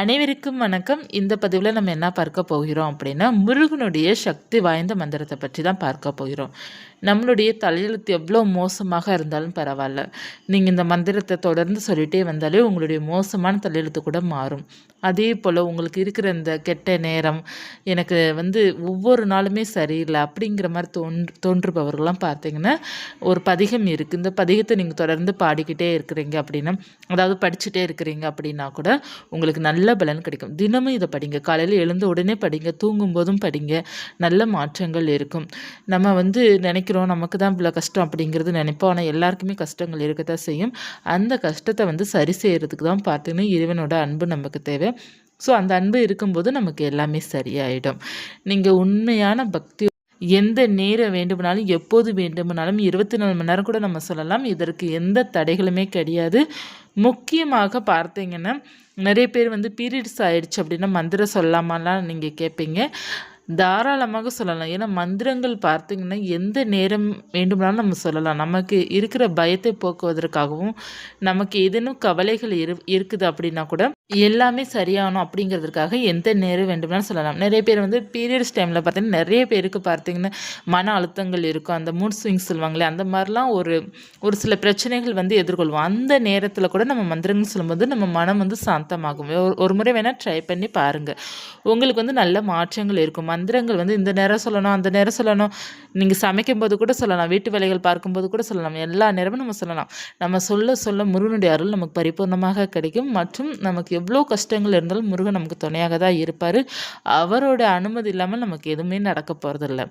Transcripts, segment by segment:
அனைவருக்கும் வணக்கம். இந்த பதிவில் நம்ம என்ன பார்க்க போகிறோம் அப்படின்னா முருகனுடைய சக்தி வாய்ந்த மந்திரத்தை பற்றி தான் பார்க்க போகிறோம். நம்மளுடைய தலையெழுத்து எவ்வளோ மோசமாக இருந்தாலும் பரவாயில்ல. நீங்கள் இந்த மந்திரத்தை தொடர்ந்து சொல்லிகிட்டே வந்தாலே உங்களுடைய மோசமான தலையெழுத்து கூட மாறும். அதே போல் உங்களுக்கு இருக்கிற இந்த கெட்ட நேரம் எனக்கு வந்து ஒவ்வொரு நாளுமே சரியில்லை அப்படிங்கிற மாதிரி தோன்று தோன்றுபவர்கள்லாம் பார்த்தீங்கன்னா ஒரு பதிகம் இருக்குது இந்த பதிகத்தை நீங்கள் தொடர்ந்து பாடிக்கிட்டே இருக்கிறீங்க அப்படின்னா அதாவது படிச்சுட்டே இருக்கிறீங்க அப்படின்னா கூட உங்களுக்கு நல்ல பலன் கிடைக்கும். தினமும் இதை படிங்க. காலையில் எழுந்த உடனே படிங்க. தூங்கும்போதும் படிங்க. நல்ல மாற்றங்கள் இருக்கும். நம்ம வந்து நினைக்கிறோம் நமக்கு தான் இவ்வளோ கஷ்டம் அப்படிங்கிறது நினைப்போம். ஆனால் எல்லாருக்குமே கஷ்டங்கள் இருக்க தான் செய்யும். அந்த கஷ்டத்தை வந்து சரி செய்கிறதுக்கு தான் பார்த்தீங்கன்னா இறைவனோட அன்பு நமக்கு தேவை. ஸோ அந்த அன்பு இருக்கும்போது நமக்கு எல்லாமே சரியாயிடும். நீங்கள் உண்மையான பக்தி எந்த நேரம் வேண்டுமானாலும் எப்போது வேண்டுமானாலும் இருபத்தி நாலு மணி நேரம் கூட நம்ம சொல்லலாம். இதற்கு எந்த தடைகளுமே கிடையாது. முக்கியமாக பார்த்தீங்கன்னா நிறைய பேர் வந்து பீரியட்ஸ் ஆயிடுச்சு அப்படின்னா மந்திரம் சொல்லாமலாம் நீங்கள் கேட்பீங்க. தாராளமாக சொல்லலாம். ஏன்னா மந்திரங்கள் பார்த்திங்கன்னா எந்த நேரம் வேண்டுமானாலும் நம்ம சொல்லலாம். நமக்கு இருக்கிற பயத்தை போக்குவதற்காகவும் நமக்கு ஏதேனும் கவலைகள் இரு இருக்குது அப்படின்னா கூட எல்லாமே சரியாகணும் அப்படிங்கிறதுக்காக எந்த நேரம் வேண்டும்னாலும் சொல்லலாம். நிறைய பேர் வந்து பீரியட்ஸ் டைமில் பார்த்தீங்கன்னா நிறைய பேருக்கு பார்த்திங்கன்னா மன அழுத்தங்கள் இருக்கும். அந்த மூட் ஸ்விங்ஸ் சொல்லுவாங்களே அந்த மாதிரிலாம் ஒரு ஒரு சில பிரச்சனைகள் வந்து எதிர்கொள்வோம். அந்த நேரத்தில் கூட நம்ம மந்திரங்கள் சொல்லும்போது நம்ம மனம் வந்து சாந்தமாகும். ஒரு முறை வேணால் ட்ரை பண்ணி பாருங்கள் உங்களுக்கு வந்து நல்ல மாற்றங்கள் இருக்கும். மந்திரங்கள் வந்து இந்த நேரம் சொல்லணும் அந்த நேரம் சொல்லணும். நீங்கள் சமைக்கும் போது கூட சொல்லலாம். வீட்டு வேலைகள் பார்க்கும்போது கூட சொல்லலாம். எல்லா நேரமும் நம்ம சொல்லலாம். நம்ம சொல்ல சொல்ல முருகனுடைய அருள் நமக்கு பரிபூர்ணமாக கிடைக்கும். மற்றும் நமக்கு எவ்வளோ கஷ்டங்கள் இருந்தாலும் முருகன் நமக்கு துணையாக தான் இருப்பார். அவரோட அனுமதி இல்லாமல் நமக்கு எதுவுமே நடக்க போகிறதில்ல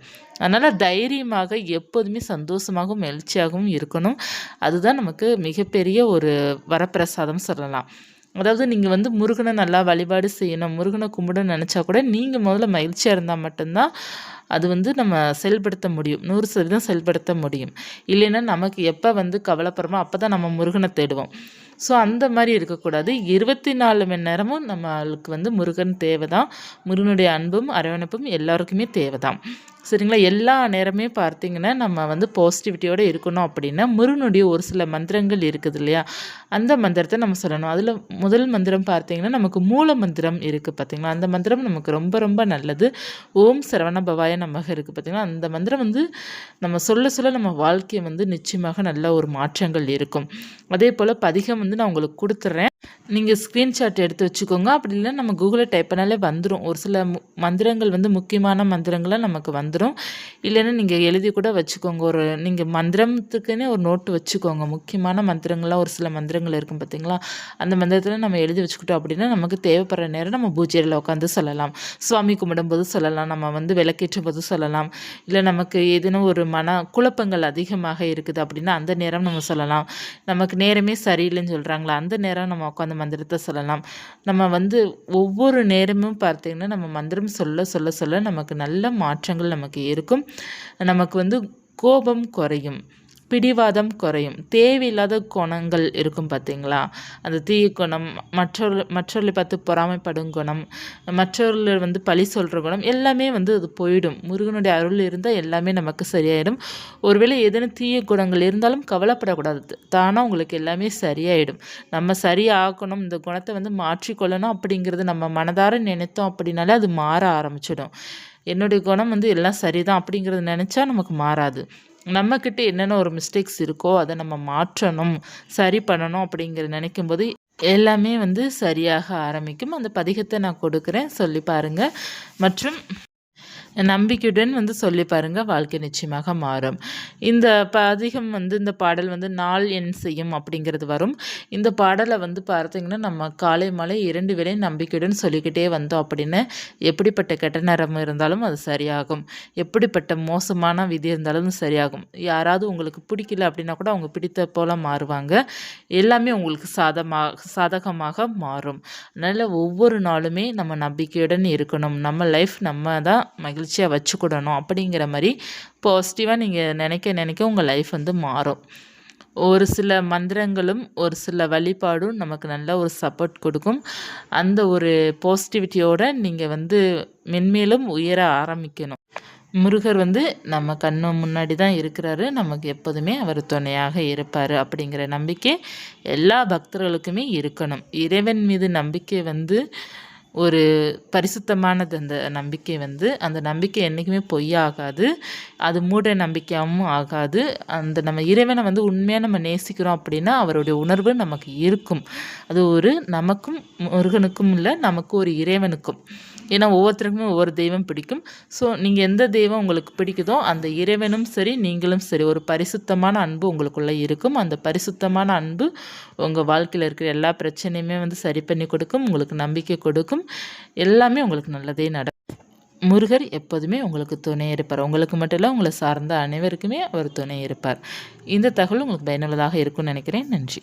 அதனால் தைரியமாக எப்போதுமே சந்தோஷமாகவும் எழுச்சியாகவும் இருக்கணும். அதுதான் நமக்கு மிகப்பெரிய ஒரு வரப்பிரசாதம் சொல்லலாம். அதாவது நீங்கள் வந்து முருகனை நல்லா வழிபாடு செய்யணும் முருகனை கும்பிடணும்னு நினச்சா கூட நீங்கள் முதல்ல மகிழ்ச்சியாக இருந்தால் மட்டும்தான் அது வந்து நம்ம செயல்படுத்த முடியும். நூறு சதவீதம் செயல்படுத்த முடியும். இல்லைன்னா நமக்கு எப்போ வந்து கவலைப்படுறோமோ அப்போ தான் நம்ம முருகனை தேடுவோம். ஸோ அந்த மாதிரி இருக்கக்கூடாது. இருபத்தி நாலு மணி நேரமும் நம்மளுக்கு வந்து முருகன் தேவை தான் முருகனுடைய அன்பும் அரவணைப்பும் எல்லாருக்குமே தேவை தான் சரிங்களா? எல்லா நேரமே பார்த்திங்கன்னா நம்ம வந்து பாசிட்டிவிட்டியோடு இருக்கணும் அப்படின்னா முருகனுடைய ஒரு சில மந்திரங்கள் இருக்குது இல்லையா? அந்த மந்திரத்தை நம்ம சொல்லணும். அதில் முதல் மந்திரம் பார்த்திங்கன்னா நமக்கு மூல மந்திரம் இருக்குது பார்த்திங்களா? அந்த மந்திரம் நமக்கு ரொம்ப ரொம்ப நல்லது. ஓம் சரவண பவாய நமக இருக்குது பார்த்திங்களா? அந்த மந்திரம் வந்து நம்ம சொல்ல சொல்ல நம்ம வாழ்க்கையை வந்து நிச்சயமாக நல்ல ஒரு மாற்றங்கள் இருக்கும். அதே போல் பதிகம் வந்து நான் உங்களுக்கு கொடுத்துட்றேன் நீங்கள் ஸ்க்ரீன்ஷாட் எடுத்து வச்சுக்கோங்க. அப்படி இல்லை நம்ம கூகுளில் டைப் பண்ணாலே வந்துடும் ஒரு சில மந்திரங்கள் வந்து முக்கியமான மந்திரங்களாக நமக்கு வந்துடும் இல்லைன்னா நீங்கள் எழுதி கூட வச்சுக்கோங்க. ஒரு நீங்கள் மந்திரத்துக்குன்னே ஒரு நோட்டு வச்சுக்கோங்க. முக்கியமான மந்திரங்கள்லாம் ஒரு சில மந்திரங்கள் இருக்கும் பார்த்தீங்களா அந்த மந்திரத்தில் நம்ம எழுதி வச்சுக்கிட்டோம் அப்படின்னா நமக்கு தேவைப்படுற நேரம் நம்ம பூஜையில் உட்காந்து சொல்லலாம். சுவாமி கும்பிடும்போது சொல்லலாம். நம்ம வந்து விளக்கேற்றும் போது சொல்லலாம். இல்லை நமக்கு ஏதேனும் ஒரு மன குழப்பங்கள் அதிகமாக இருக்குது அப்படின்னா அந்த நேரம் நம்ம சொல்லலாம். நமக்கு நேரமே சரியில்லைன்னு சொல்கிறாங்களா அந்த நேரம் நம்ம உட்காந்து மந்திரத்தை சொல்லலாம். நம்ம வந்து ஒவ்வொரு நேரமும் பார்த்திங்கன்னா நம்ம மந்திரம் சொல்ல சொல்ல சொல்ல நமக்கு நல்ல மாற்றங்கள் நமக்கு இருக்கும். நமக்கு வந்து கோபம் குறையும். பிடிவாதம் குறையும். தேவையில்லாத குணங்கள் இருக்கும் பார்த்தீங்களா அந்த தீய குணம் மற்றவர் மற்றவர்களை பார்த்து பொறாமைப்படும் குணம் மற்றவர்கள் வந்து பழி சொல்கிற குணம் எல்லாமே வந்து அது போயிடும். முருகனுடைய அருள் இருந்தால் எல்லாமே நமக்கு சரியாயிடும். ஒருவேளை ஏதேனும் தீய குணங்கள் இருந்தாலும் கவலைப்படக்கூடாது. தானாக உங்களுக்கு எல்லாமே சரியாயிடும். நம்ம சரியாகணும் இந்த குணத்தை வந்து மாற்றிக்கொள்ளணும் அப்படிங்கிறது நம்ம மனதார நினைத்தோம் அப்படின்னாலே அது மாற ஆரம்பிச்சிடும். என்னுடைய குணம் வந்து எல்லாம் சரிதான் அப்படிங்கிறது நினச்சா நமக்கு மாறாது. நம்மக்கிட்ட என்னென்ன ஒரு மிஸ்டேக்ஸ் இருக்கோ அதை நம்ம மாற்றணும் சரி பண்ணணும் அப்படிங்கிற நினைக்கும்போது எல்லாமே வந்து சரியாக ஆரம்பிக்கும். அந்த பதிகத்தை நான் கொடுக்குறேன். சொல்லி பாருங்கள் மற்றும் நம்பிக்கையுடன் வந்து சொல்லி பாருங்கள் வாழ்க்கை நிச்சயமாக மாறும். இந்த பதிகம் வந்து இந்த பாடல் வந்து நாள் எண் செய்யும் அப்படிங்கிறது வரும். இந்த பாடலை வந்து பார்த்தீங்கன்னா நம்ம காலை மலை இரண்டு வேளையும் நம்பிக்கையுடன் சொல்லிக்கிட்டே வந்தோம் அப்படின்னு எப்படிப்பட்ட கெட்ட நேரம் இருந்தாலும் அது சரியாகும். எப்படிப்பட்ட மோசமான விதி இருந்தாலும் சரியாகும். யாராவது உங்களுக்கு பிடிக்கல அப்படின்னா கூட அவங்க பிடித்த போல் மாறுவாங்க. எல்லாமே உங்களுக்கு சாதமாக சாதகமாக மாறும். அதனால் ஒவ்வொரு நாளுமே நம்ம நம்பிக்கையுடன் இருக்கணும். நம்ம லைஃப் நம்ம தான் மகிழ்ச்சி மகிழ்ச்சியாக வச்சுக்கிடணும் அப்படிங்கிற மாதிரி பாசிட்டிவாக நீங்கள் நினைக்க நினைக்க உங்கள் லைஃப் வந்து மாறும். ஒரு சில மந்திரங்களும் ஒரு சில வழிபாடும் நமக்கு நல்ல ஒரு சப்போர்ட் கொடுக்கும். அந்த ஒரு பாசிட்டிவிட்டியோடு நீங்கள் வந்து மென்மேலும் உயர ஆரம்பிக்கணும். முருகர் வந்து நம்ம கண்ணு முன்னாடி தான் இருக்கிறாரு. நமக்கு எப்போதுமே அவர் துணையாக இருப்பார் அப்படிங்கிற நம்பிக்கை எல்லா பக்தர்களுக்குமே இருக்கணும். இறைவன் மீது நம்பிக்கை வந்து ஒரு பரிசுத்தமானது அந்த நம்பிக்கை வந்து அந்த நம்பிக்கை என்றைக்குமே பொய்யாகாது. அது மூட நம்பிக்கையாகவும் ஆகாது. அந்த நம்ம இறைவனை வந்து உண்மையாக நம்ம நேசிக்கிறோம் அப்படின்னா அவருடைய உணர்வு நமக்கு இருக்கும். அது ஒரு நமக்கும் முருகனுக்கும் இல்லை நமக்கு ஒரு இறைவனுக்கும். ஏன்னா ஒவ்வொருத்தருக்குமே ஒவ்வொரு தெய்வம் பிடிக்கும். ஸோ நீங்கள் எந்த தெய்வம் உங்களுக்கு பிடிக்குதோ அந்த இறைவனும் சரி நீங்களும் சரி ஒரு பரிசுத்தமான அன்பு உங்களுக்குள்ளே இருக்கும். அந்த பரிசுத்தமான அன்பு உங்கள் வாழ்க்கையில் இருக்கிற எல்லா பிரச்சனையுமே வந்து சரி பண்ணி கொடுக்கும் உங்களுக்கு நம்பிக்கை கொடுக்கும். எல்லாமே உங்களுக்கு நல்லதே நடக்கும் முருகர் எப்போதுமே உங்களுக்கு துணை இருப்பார். உங்களுக்கு மட்டும் இல்லை உங்களை சார்ந்த அனைவருக்குமே அவர் துணை இருப்பார். இந்த தகவல் உங்களுக்கு பயனுள்ளதாக இருக்கும்னு நினைக்கிறேன். நன்றி.